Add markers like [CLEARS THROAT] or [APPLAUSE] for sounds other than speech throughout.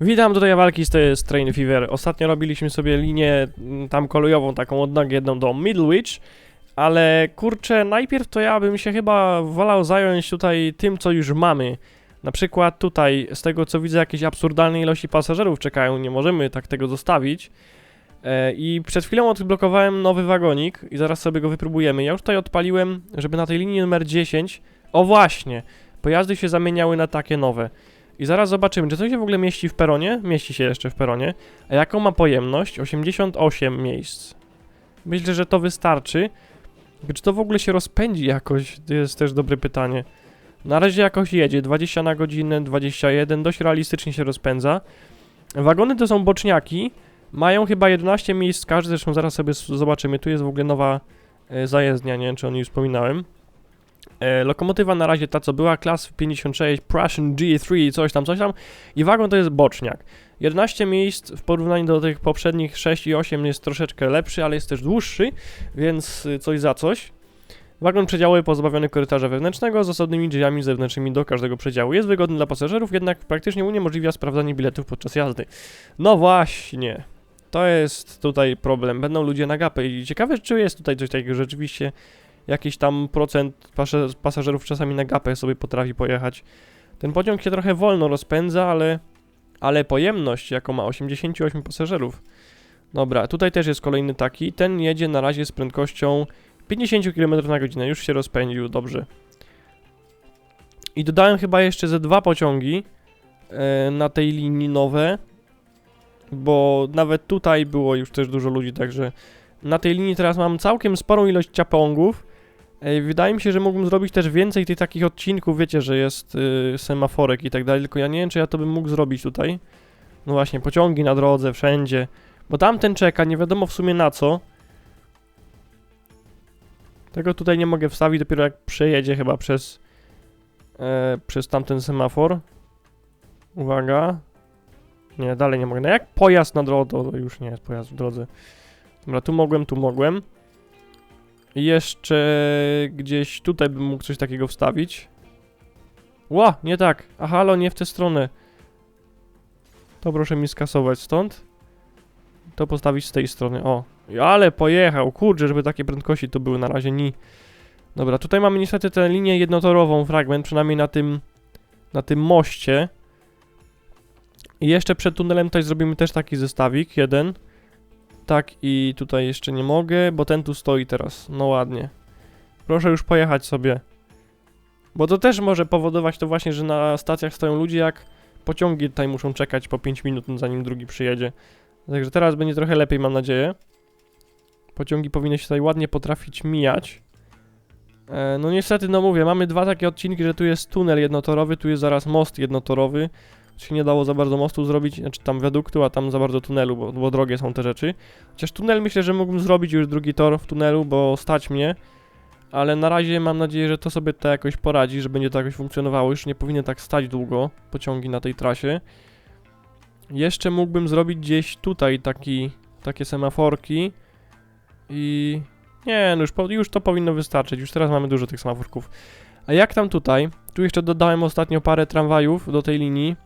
Witam, tutaj walki z, z Train Fever. Ostatnio robiliśmy sobie linię mm, tam kolejową, taką od nogi jedną do Middlewich, ale kurczę, najpierw to ja bym się chyba wolał zająć tutaj tym, co już mamy. Na przykład tutaj, z tego co widzę, jakieś absurdalne ilości pasażerów czekają, nie możemy tak tego zostawić. E, I przed chwilą odblokowałem nowy wagonik i zaraz sobie go wypróbujemy. Ja już tutaj odpaliłem, żeby na tej linii numer 10, o właśnie, pojazdy się zamieniały na takie nowe. I zaraz zobaczymy, czy to się w ogóle mieści w peronie? Mieści się jeszcze w peronie. A jaką ma pojemność? 88 miejsc. Myślę, że to wystarczy. Czy to w ogóle się rozpędzi jakoś? To jest też dobre pytanie. Na razie jakoś jedzie, 20 na godzinę, 21, dość realistycznie się rozpędza. Wagony to są boczniaki, mają chyba 11 miejsc każdy, zresztą zaraz sobie zobaczymy. Tu jest w ogóle nowa e, zajezdnia, nie wiem czy o niej wspominałem. E, lokomotywa na razie ta co była, klas 56, Prussian G3, coś tam, coś tam. I wagon to jest boczniak. 11 miejsc w porównaniu do tych poprzednich 6 i 8 jest troszeczkę lepszy, ale jest też dłuższy, więc y, coś za coś. Wagon przedziałowy pozbawiony korytarza wewnętrznego z osobnymi drzwiami zewnętrznymi do każdego przedziału. Jest wygodny dla pasażerów, jednak praktycznie uniemożliwia sprawdzanie biletów podczas jazdy. No właśnie. To jest tutaj problem. Będą ludzie na gapę i ciekawe, czy jest tutaj coś takiego, rzeczywiście jakiś tam procent pasażerów czasami na gapę sobie potrafi pojechać. Ten pociąg się trochę wolno rozpędza, ale, ale pojemność, jaką ma 88 pasażerów. Dobra, tutaj też jest kolejny taki. Ten jedzie na razie z prędkością 50 km na godzinę. Już się rozpędził, dobrze. I dodałem chyba jeszcze ze dwa pociągi e, na tej linii nowe, bo nawet tutaj było już też dużo ludzi, także na tej linii teraz mam całkiem sporą ilość ciapongów. Wydaje mi się, że mógłbym zrobić też więcej tych takich odcinków, wiecie, że jest y, semaforek i tak dalej, tylko ja nie wiem, czy ja to bym mógł zrobić tutaj. No właśnie, pociągi na drodze, wszędzie. Bo tamten czeka, nie wiadomo w sumie na co. Tego tutaj nie mogę wstawić, dopiero jak przejedzie chyba przez, e, przez tamten semafor. Uwaga. Nie, dalej nie mogę. No jak pojazd na drodze, już nie jest pojazd w drodze. Dobra, tu mogłem, tu mogłem. Jeszcze gdzieś tutaj bym mógł coś takiego wstawić. Ła, nie tak. A halo, nie w tę stronę. To proszę mi skasować stąd. To postawić z tej strony. O, ale pojechał. Kurczę, żeby takie prędkości to były na razie ni. Dobra, tutaj mamy niestety tę linię jednotorową fragment, przynajmniej na tym na tym moście. I jeszcze przed tunelem tutaj zrobimy też taki zestawik, jeden. Tak i tutaj jeszcze nie mogę, bo ten tu stoi teraz. No ładnie. Proszę już pojechać sobie. Bo to też może powodować to właśnie, że na stacjach stoją ludzie, jak pociągi tutaj muszą czekać po 5 minut, zanim drugi przyjedzie. Także teraz będzie trochę lepiej, mam nadzieję. Pociągi powinny się tutaj ładnie potrafić mijać. E, no niestety, no mówię, mamy dwa takie odcinki, że tu jest tunel jednotorowy, tu jest zaraz most jednotorowy. Się nie dało za bardzo mostu zrobić, znaczy tam wiaduktu, a tam za bardzo tunelu, bo, bo drogie są te rzeczy. Chociaż tunel myślę, że mógłbym zrobić już drugi tor w tunelu, bo stać mnie. Ale na razie mam nadzieję, że to sobie to jakoś poradzi, że będzie to jakoś funkcjonowało. Już nie powinny tak stać długo pociągi na tej trasie. Jeszcze mógłbym zrobić gdzieś tutaj taki, takie semaforki. I nie, no już, już to powinno wystarczyć. Już teraz mamy dużo tych semaforków. A jak tam tutaj? Tu jeszcze dodałem ostatnio parę tramwajów do tej linii.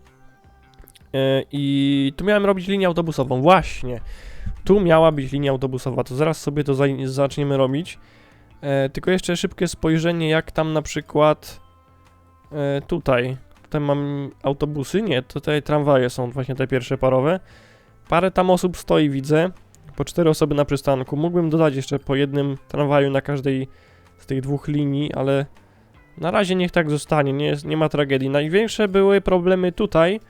E, I tu miałem robić linię autobusową. Właśnie. Tu miała być linia autobusowa. To zaraz sobie to zaczniemy robić. E, tylko jeszcze szybkie spojrzenie, jak tam na przykład e, tutaj. Tutaj mam autobusy. Nie, tutaj tramwaje są właśnie te pierwsze parowe. Parę tam osób stoi, widzę. Po cztery osoby na przystanku. Mógłbym dodać jeszcze po jednym tramwaju na każdej z tych dwóch linii, ale na razie niech tak zostanie. Nie, jest, nie ma tragedii. Największe były problemy tutaj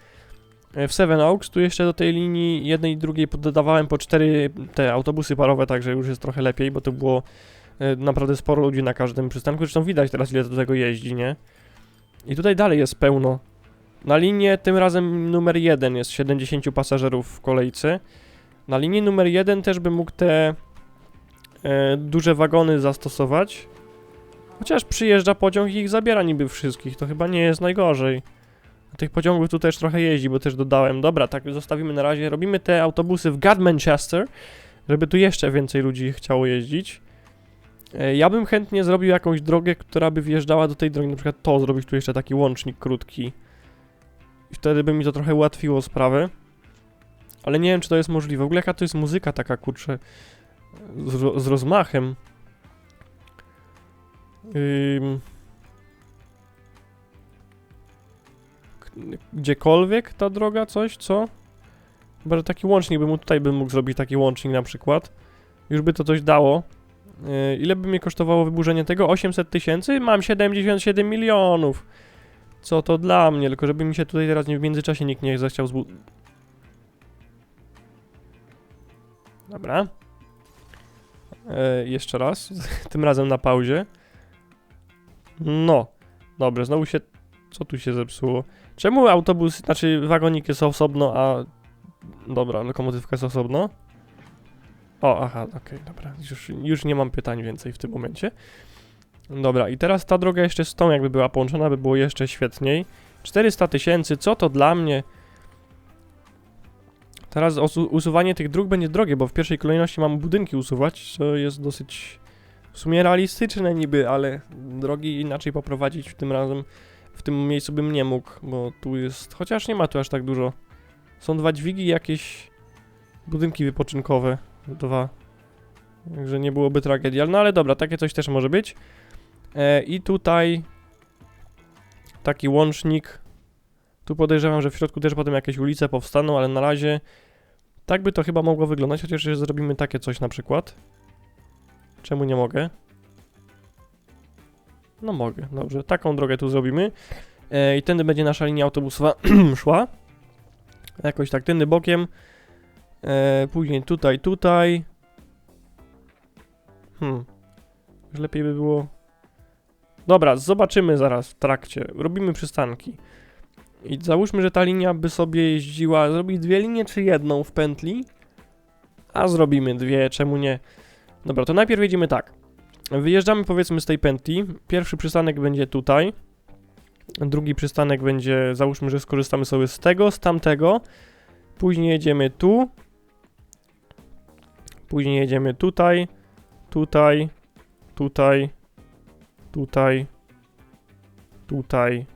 w Seven Oaks, tu jeszcze do tej linii jednej i drugiej dodawałem po cztery te autobusy parowe, także już jest trochę lepiej, bo to było e, naprawdę sporo ludzi na każdym przystanku. Zresztą widać teraz ile do tego jeździ, nie? I tutaj dalej jest pełno. Na linię tym razem numer jeden jest 70 pasażerów w kolejce. Na linii numer jeden też bym mógł te e, duże wagony zastosować. Chociaż przyjeżdża pociąg i ich zabiera niby wszystkich, to chyba nie jest najgorzej. Tych pociągów tu też trochę jeździ, bo też dodałem. Dobra, tak zostawimy na razie. Robimy te autobusy w Gad Manchester, żeby tu jeszcze więcej ludzi chciało jeździć. E, Ja bym chętnie zrobił jakąś drogę, która by wjeżdżała do tej drogi, na przykład to, zrobić tu jeszcze taki łącznik krótki. I wtedy by mi to trochę ułatwiło sprawę. Ale nie wiem, czy to jest możliwe. W ogóle jaka to jest muzyka taka, kurczę, z, z rozmachem. Ym... Gdziekolwiek ta droga, coś, co? Chyba, że taki łącznik bym tutaj bym mógł zrobić taki łącznik na przykład. Już by to coś dało. Yy, ile by mnie kosztowało wyburzenie tego? 800 tysięcy? Mam 77 milionów. Co to dla mnie? Tylko żeby mi się tutaj teraz nie w międzyczasie nikt nie zechciał zbu... Dobra. E, jeszcze raz. [LAUGHS] Tym razem na pauzie. No. Dobrze, znowu się... Co tu się zepsuło? Czemu autobus, znaczy wagonik jest osobno, a... Dobra, lokomotywka jest osobno? O, aha, okej, dobra. Już, już nie mam pytań więcej w tym momencie. Dobra, i teraz ta droga jeszcze z tą jakby była połączona, by było jeszcze świetniej. 400 tysięcy, co to dla mnie? Teraz usuwanie tych dróg będzie drogie, bo w pierwszej kolejności mam budynki usuwać, co jest dosyć w sumie realistyczne niby, ale drogi inaczej poprowadzić w tym razem, w tym miejscu bym nie mógł, bo tu jest, chociaż nie ma tu aż tak dużo. Są dwa dźwigi jakieś budynki wypoczynkowe, dwa. Także nie byłoby tragedii, no ale dobra, takie coś też może być. E, I tutaj taki łącznik. Tu podejrzewam, że w środku też potem jakieś ulice powstaną, ale na razie tak by to chyba mogło wyglądać, chociaż zrobimy takie coś na przykład. Czemu nie mogę? No mogę, dobrze. Taką drogę tu zrobimy. E, I tędy będzie nasza linia autobusowa [CLEARS THROAT] szła. Jakoś tak, tędy bokiem. E, później tutaj, tutaj. Hmm. Już lepiej by było Dobra, zobaczymy zaraz w trakcie. Robimy przystanki. I załóżmy, że ta linia by sobie jeździła. Zrobić dwie linie czy jedną w pętli? A zrobimy dwie, czemu nie? Dobra, to najpierw jedziemy tak. Wyjeżdżamy powiedzmy z tej pętli. Pierwszy przystanek będzie tutaj. Drugi przystanek będzie, załóżmy, że skorzystamy sobie z tego, z tamtego. Później jedziemy tu. Później jedziemy tutaj, tutaj, tutaj, tutaj, tutaj,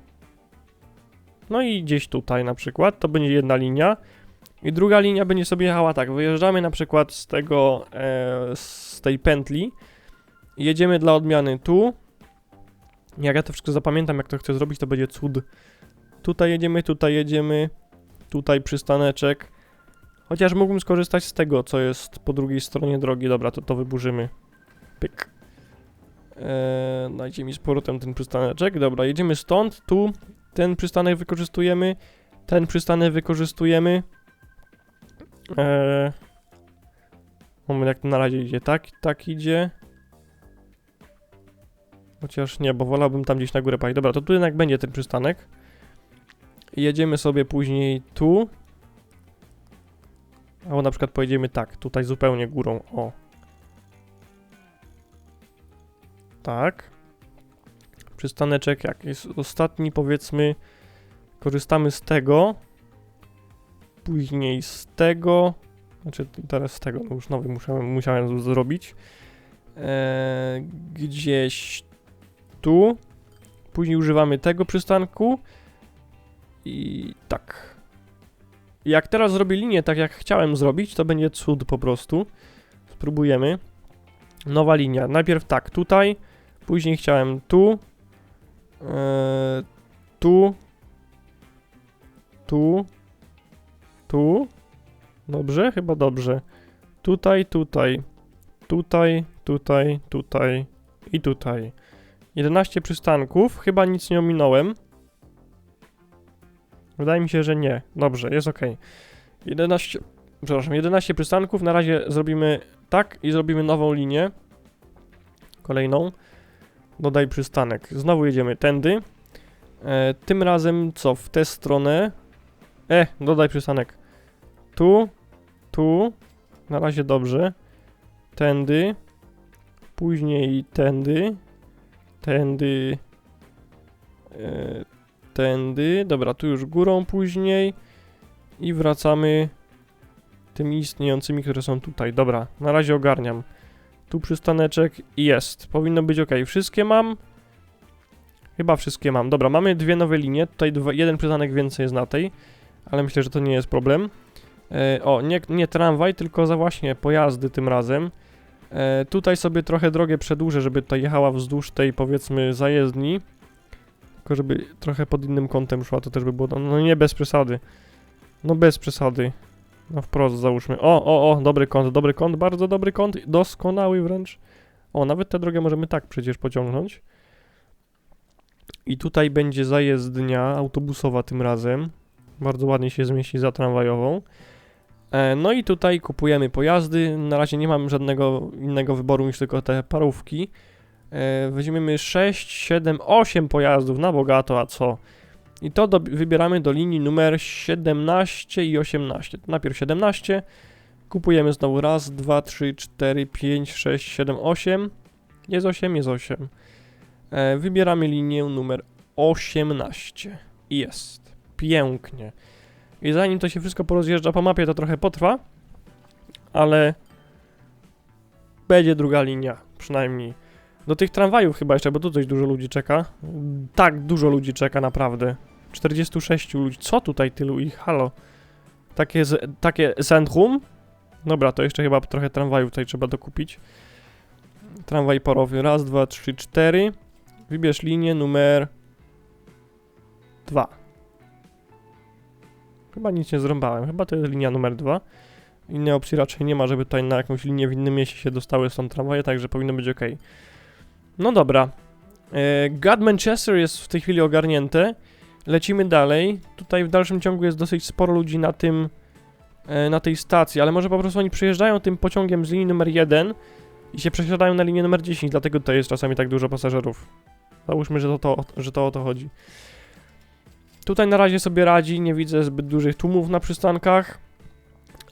no i gdzieś tutaj na przykład, to będzie jedna linia. I druga linia będzie sobie jechała tak, wyjeżdżamy na przykład z tego, e, z tej pętli, jedziemy dla odmiany tu. Jak ja to wszystko zapamiętam, jak to chcę zrobić, to będzie cud. Tutaj jedziemy, tutaj jedziemy, tutaj przystaneczek. Chociaż mógłbym skorzystać z tego, co jest po drugiej stronie drogi. Dobra, to to wyburzymy. Pyk. Eee, dajcie mi z powrotem ten przystaneczek. Dobra, jedziemy stąd, tu. Ten przystanek wykorzystujemy. Ten przystanek wykorzystujemy. Eee, moment, jak to na razie idzie. Tak, tak idzie. Chociaż nie, bo wolałbym tam gdzieś na górę pojechać. Dobra, to tu jednak będzie ten przystanek. Jedziemy sobie później tu. Albo na przykład pojedziemy tak, tutaj zupełnie górą. O, Tak. Przystaneczek jak jest ostatni, powiedzmy, korzystamy z tego. Później z tego. Znaczy teraz z tego, no już nowy musiałem, musiałem zrobić. Eee, gdzieś tu. Później używamy tego przystanku. I tak. Jak teraz zrobię linię tak jak chciałem zrobić, to będzie cud po prostu. Spróbujemy. Nowa linia. Najpierw tak, tutaj. Później chciałem tu, e, tu, tu, tu. Dobrze? Chyba dobrze. Tutaj, tutaj, tutaj, tutaj, tutaj i tutaj. 11 przystanków. Chyba nic nie ominąłem. Wydaje mi się, że nie. Dobrze, jest ok. 11, przepraszam, 11 przystanków. Na razie zrobimy tak i zrobimy nową linię. Kolejną dodaj przystanek. Znowu jedziemy tędy. E, tym razem co? W tę stronę. E, dodaj przystanek. Tu, tu. Na razie dobrze. Tędy. Później tędy. Tędy. E, tędy. Dobra, tu już górą później. I wracamy tymi istniejącymi, które są tutaj. Dobra, na razie ogarniam. Tu przystaneczek i jest. Powinno być ok. Wszystkie mam. Chyba wszystkie mam. Dobra, mamy dwie nowe linie. Tutaj dwa, jeden przystanek więcej jest na tej, ale myślę, że to nie jest problem. E, o, nie, nie tramwaj, tylko za właśnie pojazdy tym razem. E, tutaj sobie trochę drogę przedłużę, żeby tutaj jechała wzdłuż tej powiedzmy zajezdni. Tylko żeby trochę pod innym kątem szła, to też by było. No nie bez przesady. No bez przesady. No wprost załóżmy. O, o, o, dobry kąt, dobry kąt, bardzo dobry kąt, doskonały wręcz. O, nawet tę drogę możemy tak przecież pociągnąć. I tutaj będzie zajezdnia autobusowa tym razem. Bardzo ładnie się zmieści za tramwajową. E, no i tutaj kupujemy pojazdy. Na razie nie mam żadnego innego wyboru niż tylko te parówki. E, weźmiemy 6, 7, 8 pojazdów na bogato, a co? I to do, wybieramy do linii numer 17 i 18. Najpierw 17. Kupujemy znowu raz, dwa, trzy, cztery, pięć, sześć, siedem, osiem. Jest 8, jest 8. E, wybieramy linię numer 18. Jest. Pięknie. I zanim to się wszystko porozjeżdża po mapie, to trochę potrwa, ale będzie druga linia, przynajmniej. Do tych tramwajów chyba jeszcze, bo tu dość dużo ludzi czeka. Tak, dużo ludzi czeka, naprawdę. 46 ludzi. Co tutaj tylu ich? Halo. Takie, z, takie centrum? Dobra, to jeszcze chyba trochę tramwajów tutaj trzeba dokupić. Tramwaj parowy. Raz, dwa, trzy, cztery. Wybierz linię numer... Dwa. Chyba nic nie zrąbałem. Chyba to jest linia numer dwa. Innej opcji raczej nie ma, żeby tutaj na jakąś linię w innym mieście się dostały stąd tramwaje, także powinno być ok. No dobra. E, God Manchester jest w tej chwili ogarnięte. Lecimy dalej. Tutaj w dalszym ciągu jest dosyć sporo ludzi na tym, e, na tej stacji, ale może po prostu oni przyjeżdżają tym pociągiem z linii numer 1 i się przesiadają na linię numer 10, dlatego tutaj jest czasami tak dużo pasażerów. Załóżmy, że to, to, że to o to chodzi. Tutaj na razie sobie radzi, nie widzę zbyt dużych tłumów na przystankach,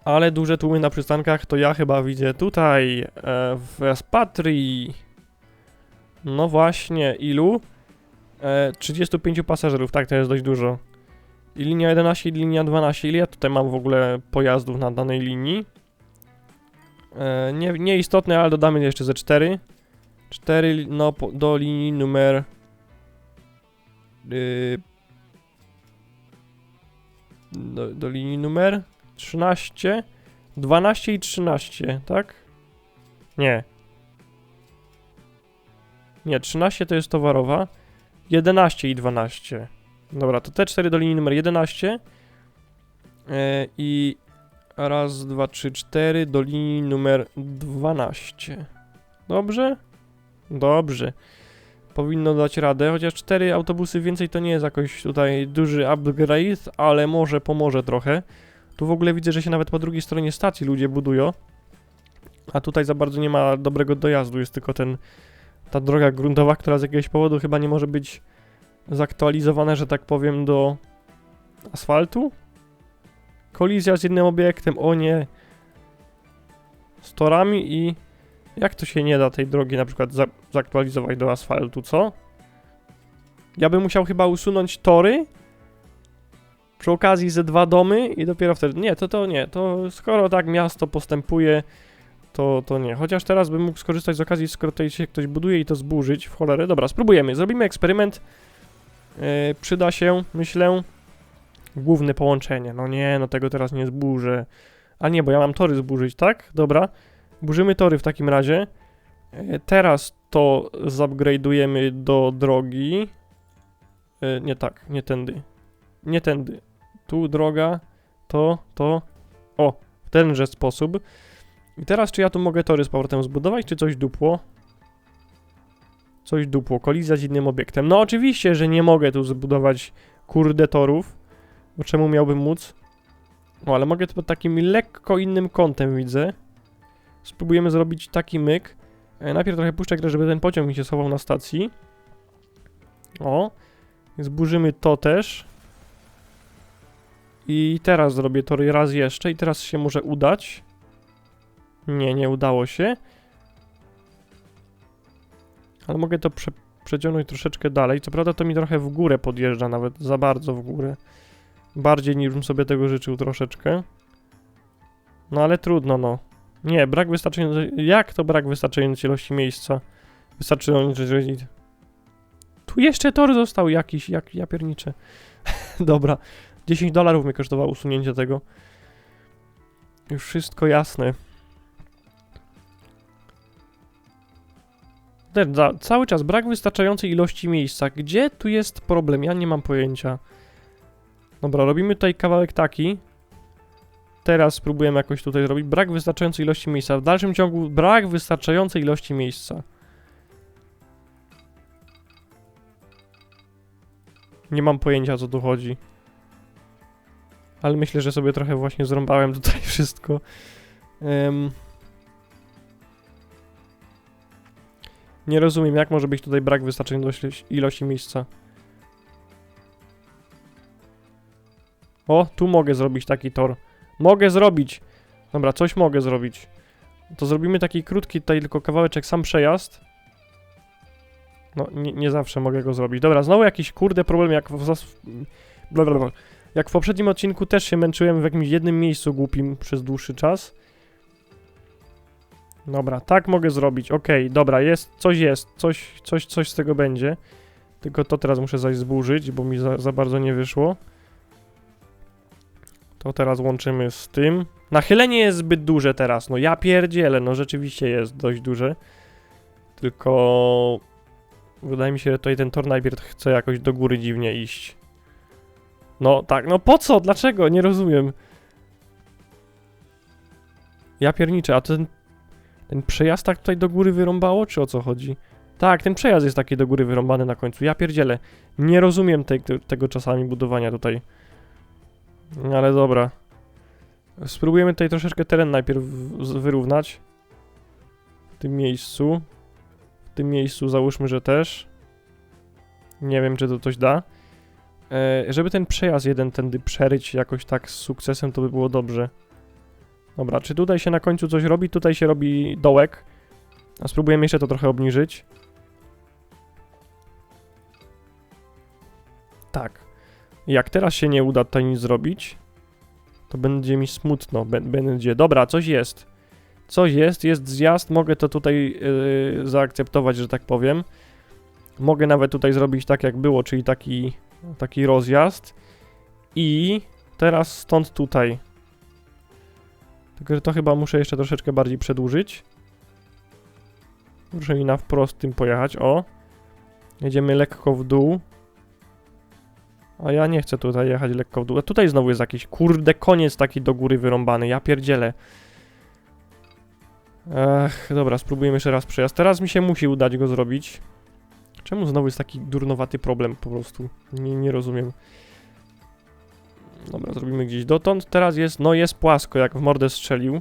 ale duże tłumy na przystankach to ja chyba widzę tutaj, e, w Espatrii. No właśnie, ilu? E, 35 pasażerów, tak, to jest dość dużo. I linia 11 i linia 12. Ile ja tutaj mam w ogóle pojazdów na danej linii? E, nie, ale dodamy jeszcze ze 4. 4 no, do linii numer... Yy, do, do linii numer 13, 12 i 13, tak? Nie. Nie, 13 to jest towarowa. 11 i 12. Dobra, to te 4 do linii numer 11. E, I raz, dwa, trzy, cztery do linii numer 12. Dobrze? Dobrze. Powinno dać radę, chociaż 4 autobusy więcej to nie jest jakoś tutaj duży upgrade, ale może pomoże trochę. Tu w ogóle widzę, że się nawet po drugiej stronie stacji ludzie budują. A tutaj za bardzo nie ma dobrego dojazdu, jest tylko ten ta droga gruntowa, która z jakiegoś powodu chyba nie może być zaktualizowana, że tak powiem, do asfaltu. Kolizja z jednym obiektem, o nie. Z torami i jak to się nie da tej drogi na przykład za zaktualizować do asfaltu, co? Ja bym musiał chyba usunąć tory przy okazji ze dwa domy i dopiero wtedy. Nie, to to nie. To skoro tak miasto postępuje, to, to nie. Chociaż teraz bym mógł skorzystać z okazji, skoro tutaj się ktoś buduje i to zburzyć w cholerę. Dobra, spróbujemy. Zrobimy eksperyment. Yy, przyda się, myślę, główne połączenie. No nie, no tego teraz nie zburzę. A nie, bo ja mam tory zburzyć, tak? Dobra. Burzymy tory w takim razie. Yy, teraz to zupgrade'ujemy do drogi. Yy, nie tak, nie tędy. Nie tędy. Tu droga, to, to. O, w tenże sposób. I teraz, czy ja tu mogę tory z powrotem zbudować, czy coś dupło? Coś dupło, kolizja z innym obiektem. No oczywiście, że nie mogę tu zbudować kurde torów, bo czemu miałbym móc? O, ale mogę to pod takim lekko innym kątem, widzę. Spróbujemy zrobić taki myk. E, najpierw trochę puszczę grę, żeby ten pociąg mi się schował na stacji. O. Zburzymy to też. I teraz zrobię tory raz jeszcze i teraz się może udać. Nie, nie udało się. Ale mogę to prze przeciągnąć troszeczkę dalej. Co prawda to mi trochę w górę podjeżdża, nawet za bardzo w górę. Bardziej niż bym sobie tego życzył troszeczkę. No ale trudno, no. Nie, brak wystarczającej... Jak to brak wystarczającej ilości miejsca? Wystarczającej... Tu jeszcze tor został jakiś, jak ja pierniczę. [LAUGHS] Dobra, 10 dolarów mnie kosztowało usunięcie tego. Już wszystko jasne. Za, cały czas brak wystarczającej ilości miejsca. Gdzie tu jest problem? Ja nie mam pojęcia. Dobra, robimy tutaj kawałek taki. Teraz spróbujemy jakoś tutaj zrobić. Brak wystarczającej ilości miejsca. W dalszym ciągu brak wystarczającej ilości miejsca. Nie mam pojęcia co tu chodzi. Ale myślę, że sobie trochę właśnie zrąbałem [LAUGHS] tutaj wszystko. Em. Nie rozumiem, jak może być tutaj brak wystarczającej ilości miejsca. O, tu mogę zrobić taki tor. Mogę zrobić. Dobra, coś mogę zrobić. To zrobimy taki krótki tutaj tylko kawałeczek, sam przejazd. No, nie, nie zawsze mogę go zrobić. Dobra, znowu jakiś kurde problem, jak w, zas- bla, bla, bla. jak w poprzednim odcinku też się męczyłem w jakimś jednym miejscu głupim przez dłuższy czas. Dobra, tak mogę zrobić. Okej, dobra, jest, coś jest, coś, coś, coś z tego będzie. Tylko to teraz muszę zaś zburzyć, bo mi za, za bardzo nie wyszło. To teraz łączymy z tym. Nachylenie jest zbyt duże teraz, no ja pierdzielę, no rzeczywiście jest dość duże. Tylko wydaje mi się, że tutaj ten tor najpierw chce jakoś do góry dziwnie iść. No tak, no po co? Dlaczego? Nie rozumiem. Ja pierniczę, a ten, ten przejazd tak tutaj do góry wyrąbało, czy o co chodzi? Tak, ten przejazd jest taki do góry wyrąbany na końcu. Ja pierdzielę. Nie rozumiem te, tego czasami budowania tutaj. Ale dobra. Spróbujemy tutaj troszeczkę teren najpierw wyrównać. W tym miejscu. W tym miejscu załóżmy, że też. Nie wiem, czy to coś da. E, żeby ten przejazd jeden tędy przeryć jakoś tak z sukcesem, to by było dobrze. Dobra, czy tutaj się na końcu coś robi? Tutaj się robi dołek. A spróbujemy jeszcze to trochę obniżyć. Tak. Jak teraz się nie uda tutaj nic zrobić, to będzie mi smutno. Bę- Będzie. Dobra, coś jest. Coś jest, jest zjazd. Mogę to tutaj yy, zaakceptować, że tak powiem. Mogę nawet tutaj zrobić tak, jak było, czyli taki, taki rozjazd. I teraz stąd tutaj. Tylko, że to chyba muszę jeszcze troszeczkę bardziej przedłużyć. Proszę mi na wprost tym pojechać. O. Jedziemy lekko w dół. A ja nie chcę tutaj jechać lekko w dół. A tutaj znowu jest jakiś kurde koniec taki do góry wyrąbany. Ja pierdzielę. Ech, dobra, spróbujemy jeszcze raz przejazd. Teraz mi się musi udać go zrobić. Czemu znowu jest taki durnowaty problem po prostu? Nie, nie rozumiem. Dobra, zrobimy gdzieś dotąd. Teraz jest, no jest płasko, jak w mordę strzelił.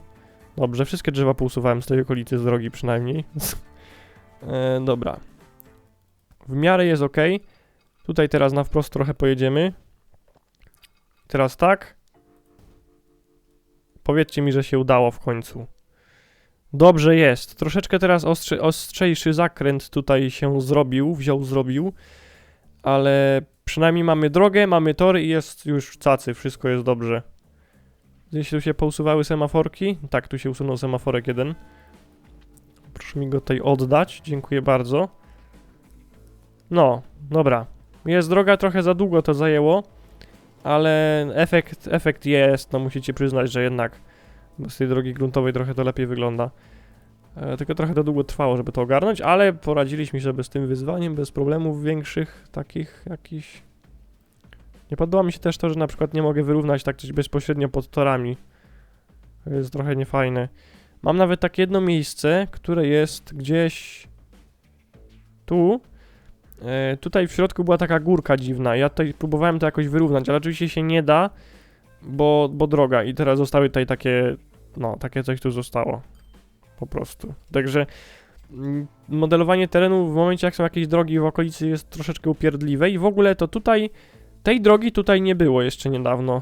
Dobrze, wszystkie drzewa pousuwałem z tej okolicy z drogi przynajmniej. [LAUGHS] e, dobra. W miarę jest ok. Tutaj teraz na wprost trochę pojedziemy. Teraz tak. Powiedzcie mi, że się udało w końcu. Dobrze jest. Troszeczkę teraz ostrzejszy zakręt tutaj się zrobił, wziął, zrobił. Ale przynajmniej mamy drogę, mamy tor i jest już cacy, wszystko jest dobrze. Gdzieś tu się pousuwały semaforki? Tak, tu się usunął semaforek jeden. Proszę mi go tutaj oddać, dziękuję bardzo. No, dobra. Jest droga, trochę za długo to zajęło, ale efekt, efekt jest, no musicie przyznać, że jednak z tej drogi gruntowej trochę to lepiej wygląda. E, tylko trochę to długo trwało, żeby to ogarnąć, ale poradziliśmy sobie z tym wyzwaniem bez problemów większych, takich jakichś. Nie podoba mi się też to, że na przykład nie mogę wyrównać tak coś bezpośrednio pod torami. To jest trochę niefajne. Mam nawet takie jedno miejsce, które jest gdzieś tu. E, tutaj w środku była taka górka dziwna. Ja tutaj próbowałem to jakoś wyrównać, ale oczywiście się nie da, bo, bo droga. I teraz zostały tutaj takie, no, takie coś tu zostało. Po prostu. Także mm, modelowanie terenu w momencie, jak są jakieś drogi w okolicy jest troszeczkę upierdliwe i w ogóle to tutaj, tej drogi tutaj nie było jeszcze niedawno.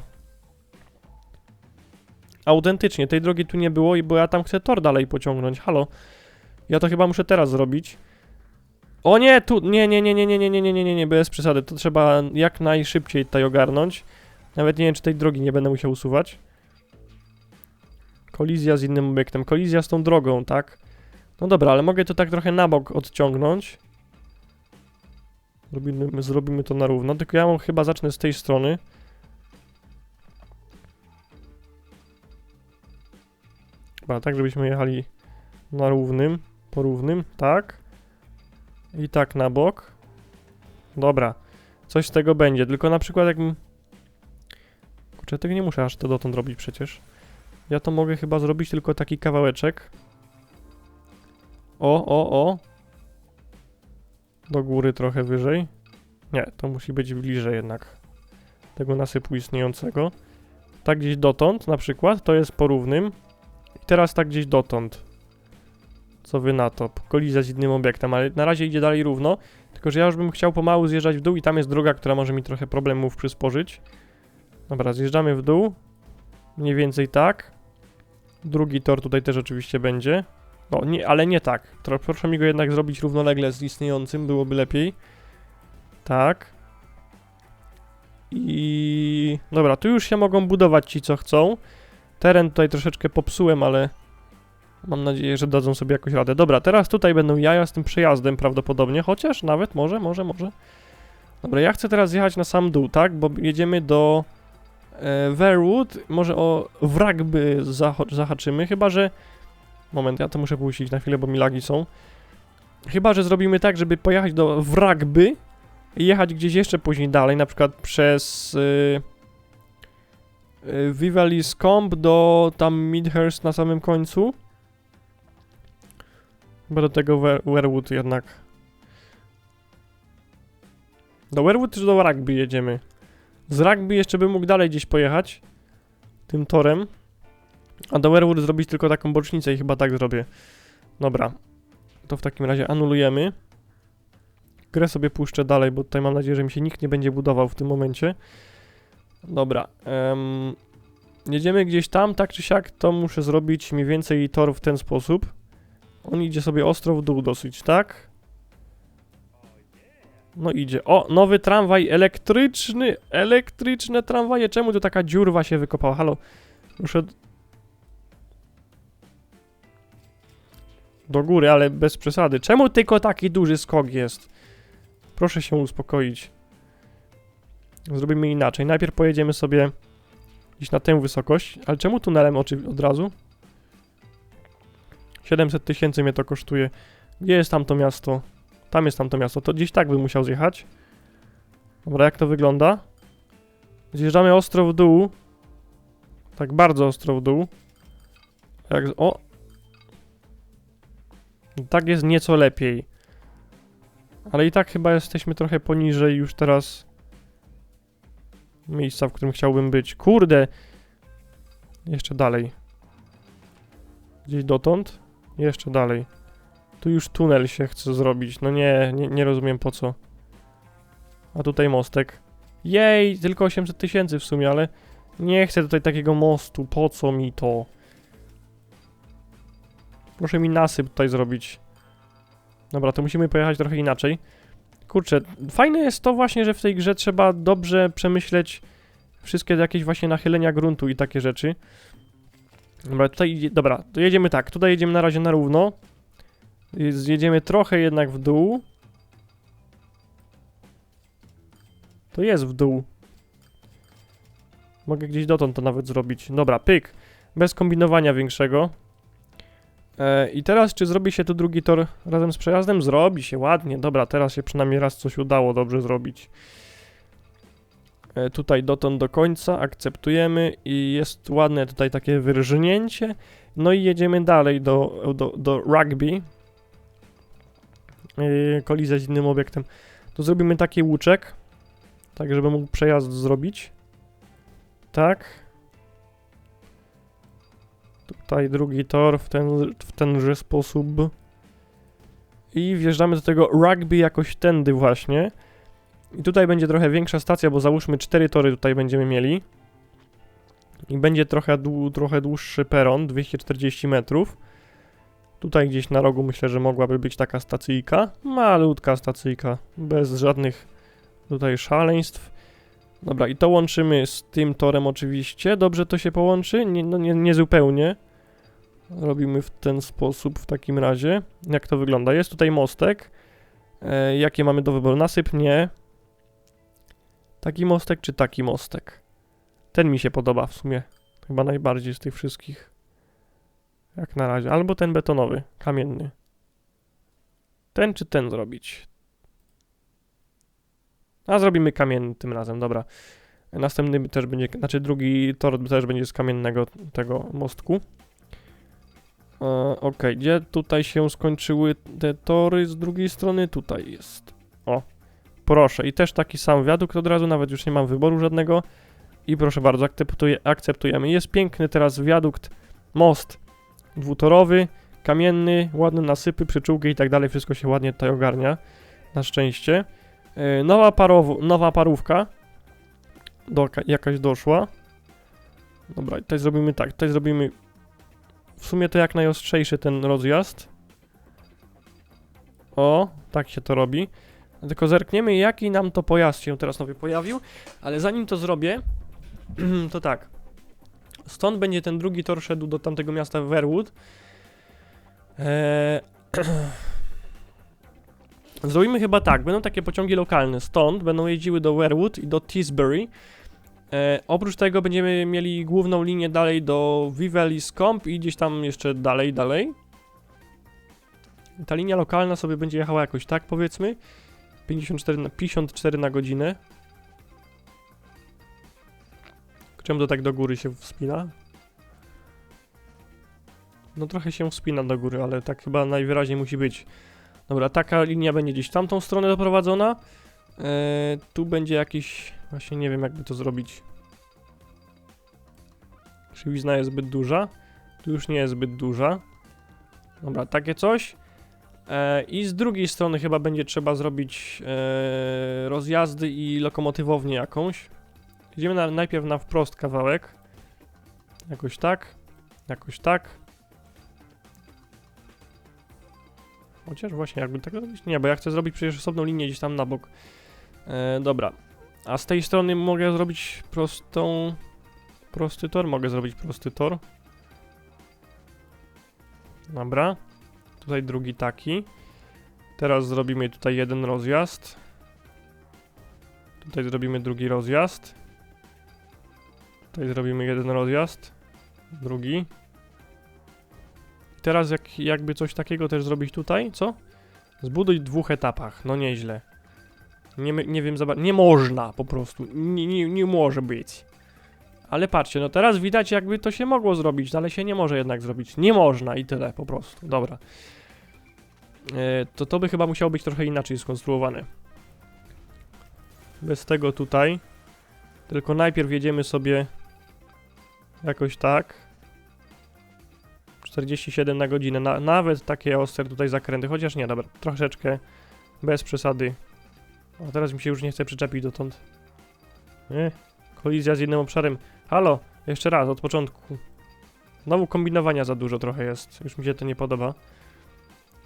Autentycznie, tej drogi tu nie było bo ja tam chcę tor dalej pociągnąć. Halo. Ja to chyba muszę teraz zrobić. O nie, tu, nie, nie, nie, nie, nie, nie, nie, nie, nie, nie, nie, bez przesady. To trzeba jak najszybciej tutaj ogarnąć. Nawet nie wiem, czy tej drogi nie będę musiał usuwać. Kolizja z innym obiektem, kolizja z tą drogą, tak? No dobra, ale mogę to tak trochę na bok odciągnąć. Zrobimy, zrobimy to na równo, tylko ja chyba zacznę z tej strony. Chyba tak, żebyśmy jechali na równym, po równym, tak. I tak na bok. Dobra, coś z tego będzie, tylko na przykład jak... Kurczę, tego nie muszę aż to dotąd robić przecież. Ja to mogę chyba zrobić tylko taki kawałeczek. O, o, o. Do góry trochę wyżej. Nie, to musi być bliżej jednak tego nasypu istniejącego. Tak gdzieś dotąd na przykład, to jest porównym. I teraz tak gdzieś dotąd. Co wy na to? Kolizja z innym obiektem, ale na razie idzie dalej równo. Tylko, że ja już bym chciał pomału zjeżdżać w dół i tam jest droga, która może mi trochę problemów przysporzyć. Dobra, zjeżdżamy w dół. Mniej więcej tak. Drugi tor tutaj też oczywiście będzie. No, nie, ale nie tak. Proszę mi go jednak zrobić równolegle z istniejącym, byłoby lepiej. Tak. I... Dobra, tu już się mogą budować ci, co chcą. Teren tutaj troszeczkę popsułem, ale... Mam nadzieję, że dadzą sobie jakoś radę. Dobra, teraz tutaj będą jaja z tym przejazdem prawdopodobnie, chociaż nawet, może, może, może. Dobra, ja chcę teraz jechać na sam dół, tak? Bo jedziemy do e, Verwood. Może o Wragby zahaczymy, chyba że... Moment, ja to muszę puścić na chwilę, bo mi lagi są. Chyba, że zrobimy tak, żeby pojechać do Wragby i jechać gdzieś jeszcze później dalej, na przykład przez y, y, Vivali Scomb do tam Midhurst na samym końcu. Chyba do tego Wer Werwood jednak. Do Werwood czy do Rugby jedziemy? Z Rugby jeszcze bym mógł dalej gdzieś pojechać. Tym torem. A do Werwood zrobić tylko taką bocznicę i chyba tak zrobię. Dobra. To w takim razie anulujemy. Grę sobie puszczę dalej, bo tutaj mam nadzieję, że mi się nikt nie będzie budował w tym momencie. Dobra. em, jedziemy gdzieś tam, tak czy siak, to muszę zrobić mniej więcej tor w ten sposób. On idzie sobie ostro w dół dosyć, tak? No idzie. O, nowy tramwaj elektryczny! Elektryczne tramwaje. Czemu tu taka dziurwa się wykopała? Halo. Muszę... Do góry, ale bez przesady. Czemu tylko taki duży skok jest? Proszę się uspokoić. Zrobimy inaczej. Najpierw pojedziemy sobie gdzieś na tę wysokość. Ale czemu tunelem oczy od razu? 700 tysięcy mnie to kosztuje. Gdzie jest tamto miasto? Tam jest tamto miasto. To gdzieś tak bym musiał zjechać. Dobra, jak to wygląda? Zjeżdżamy ostro w dół. Tak bardzo ostro w dół. Jak... O! Tak jest nieco lepiej. Ale i tak chyba jesteśmy trochę poniżej już teraz miejsca, w którym chciałbym być. Kurde! Jeszcze dalej. Gdzieś dotąd? Jeszcze dalej. Tu już tunel się chce zrobić. No nie, nie, nie rozumiem po co. A tutaj mostek. Jej, tylko 800 tysięcy w sumie, ale nie chcę tutaj takiego mostu. Po co mi to? Proszę mi nasyp tutaj zrobić. Dobra, to musimy pojechać trochę inaczej. Kurczę, fajne jest to właśnie, że w tej grze trzeba dobrze przemyśleć wszystkie jakieś właśnie nachylenia gruntu i takie rzeczy. Dobra, tutaj dobra, to jedziemy tak, tutaj jedziemy na razie na równo. Zjedziemy trochę jednak w dół. To jest w dół. Mogę gdzieś dotąd to nawet zrobić. Dobra, pyk. Bez kombinowania większego. E, I teraz, czy zrobi się tu drugi tor razem z przejazdem? Zrobi się, ładnie. Dobra, teraz się przynajmniej raz coś udało dobrze zrobić. E, tutaj dotąd do końca, akceptujemy i jest ładne tutaj takie wyrżnięcie. No i jedziemy dalej do, do, do rugby. Yy, kolizja z innym obiektem. To zrobimy taki łuczek, tak żeby mógł przejazd zrobić. Tak. Tutaj drugi tor w, ten, w tenże sposób. I wjeżdżamy do tego rugby jakoś tędy właśnie. I tutaj będzie trochę większa stacja, bo załóżmy cztery tory tutaj będziemy mieli. I będzie trochę, dłu- trochę dłuższy peron, 240 metrów. Tutaj gdzieś na rogu myślę, że mogłaby być taka stacyjka. Malutka stacyjka, bez żadnych tutaj szaleństw. Dobra, i to łączymy z tym torem oczywiście. Dobrze to się połączy? Nie, no nie, nie zupełnie. Robimy w ten sposób w takim razie. Jak to wygląda? Jest tutaj mostek. E, jakie mamy do wyboru? Nasyp? Nie. Taki mostek czy taki mostek? Ten mi się podoba w sumie. Chyba najbardziej z tych wszystkich. Jak na razie. Albo ten betonowy, kamienny. Ten czy ten zrobić? A zrobimy kamienny tym razem, dobra. Następny też będzie, znaczy drugi tor też będzie z kamiennego tego mostku. E, ok, gdzie tutaj się skończyły te tory z drugiej strony? Tutaj jest. O, proszę. I też taki sam wiadukt od razu, nawet już nie mam wyboru żadnego. I proszę bardzo, akceptuje, akceptujemy. Jest piękny teraz wiadukt, most dwutorowy, kamienny, ładne nasypy, przyczółki i tak dalej. Wszystko się ładnie tutaj ogarnia. Na szczęście. E, Nowa, parowo, nowa parówka do, jakaś doszła. Dobra, tutaj zrobimy tak, tutaj zrobimy w sumie to jak najostrzejszy ten rozjazd. O, tak się to robi. Tylko zerkniemy jaki nam to pojazd się teraz nowy pojawił, ale zanim to zrobię, [CLEARS THROAT] to tak. Stąd będzie ten drugi tor szedł do tamtego miasta Verwood. Eee, [CLEARS THROAT] Zrobimy chyba tak, będą takie pociągi lokalne, stąd będą jeździły do Werwood i do Tisbury. E, oprócz tego będziemy mieli główną linię dalej do Vively Scomp i gdzieś tam jeszcze dalej, dalej. Ta linia lokalna sobie będzie jechała jakoś tak, powiedzmy. 54 na, 54 na godzinę. Czemu to tak do góry się wspina? No trochę się wspina do góry, ale tak chyba najwyraźniej musi być. Dobra, taka linia będzie gdzieś w tamtą stronę doprowadzona. Eee, tu będzie jakiś... Właśnie nie wiem jakby to zrobić. Krzywizna jest zbyt duża. Tu już nie jest zbyt duża. Dobra, takie coś. Eee, I z drugiej strony chyba będzie trzeba zrobić eee, rozjazdy i lokomotywownię jakąś. Idziemy na, najpierw na wprost kawałek. Jakoś tak. Jakoś tak. Chociaż właśnie, jakby tak zrobić? Nie, bo ja chcę zrobić przecież osobną linię gdzieś tam na bok. E, dobra. A z tej strony mogę zrobić prostą... Prosty tor? Mogę zrobić prosty tor. Dobra. Tutaj drugi taki. Teraz zrobimy tutaj jeden rozjazd. Tutaj zrobimy drugi rozjazd. Tutaj zrobimy jeden rozjazd. Drugi. Teraz jak, jakby coś takiego też zrobić tutaj, co? Zbuduj w dwóch etapach, no nieźle. Nie, nie wiem nie można po prostu, nie, nie, nie może być. Ale patrzcie, no teraz widać jakby to się mogło zrobić, ale się nie może jednak zrobić. Nie można i tyle po prostu, dobra. E, to to by chyba musiało być trochę inaczej skonstruowane. Bez tego tutaj. Tylko najpierw jedziemy sobie jakoś tak. 47 na godzinę, na, nawet takie ostre tutaj zakręty, chociaż nie, dobra, troszeczkę bez przesady. A teraz mi się już nie chce przyczepić dotąd. Nie, kolizja z jednym obszarem. Halo, jeszcze raz, od początku. Znowu kombinowania za dużo trochę jest, już mi się to nie podoba.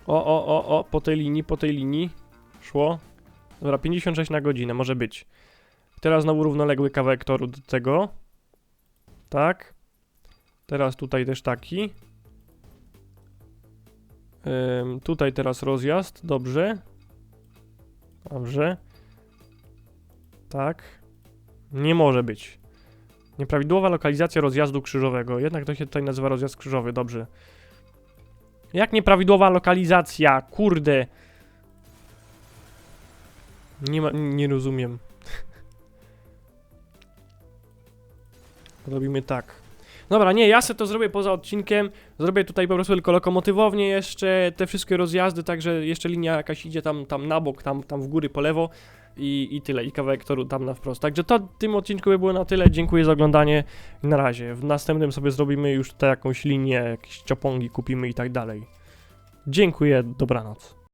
O, o, o, o, po tej linii, po tej linii. Szło. Dobra, 56 na godzinę, może być. Teraz znowu równoległy kawałek toru do tego. Tak. Teraz tutaj też taki. Ym, tutaj teraz rozjazd, dobrze. Dobrze. Tak. Nie może być. Nieprawidłowa lokalizacja rozjazdu krzyżowego. Jednak to się tutaj nazywa rozjazd krzyżowy, dobrze. Jak nieprawidłowa lokalizacja? Kurde. Nie ma, nie rozumiem. Robimy tak. Dobra, nie, ja sobie to zrobię poza odcinkiem. Zrobię tutaj po prostu tylko lokomotywownię jeszcze, te wszystkie rozjazdy, także jeszcze linia jakaś idzie tam, tam na bok, tam, tam w góry po lewo i, i tyle, i kawałek toru tam na wprost. Także to w tym odcinku by było na tyle. Dziękuję za oglądanie. Na razie. W następnym sobie zrobimy już tutaj jakąś linię, jakieś ciopongi kupimy i tak dalej. Dziękuję, dobranoc.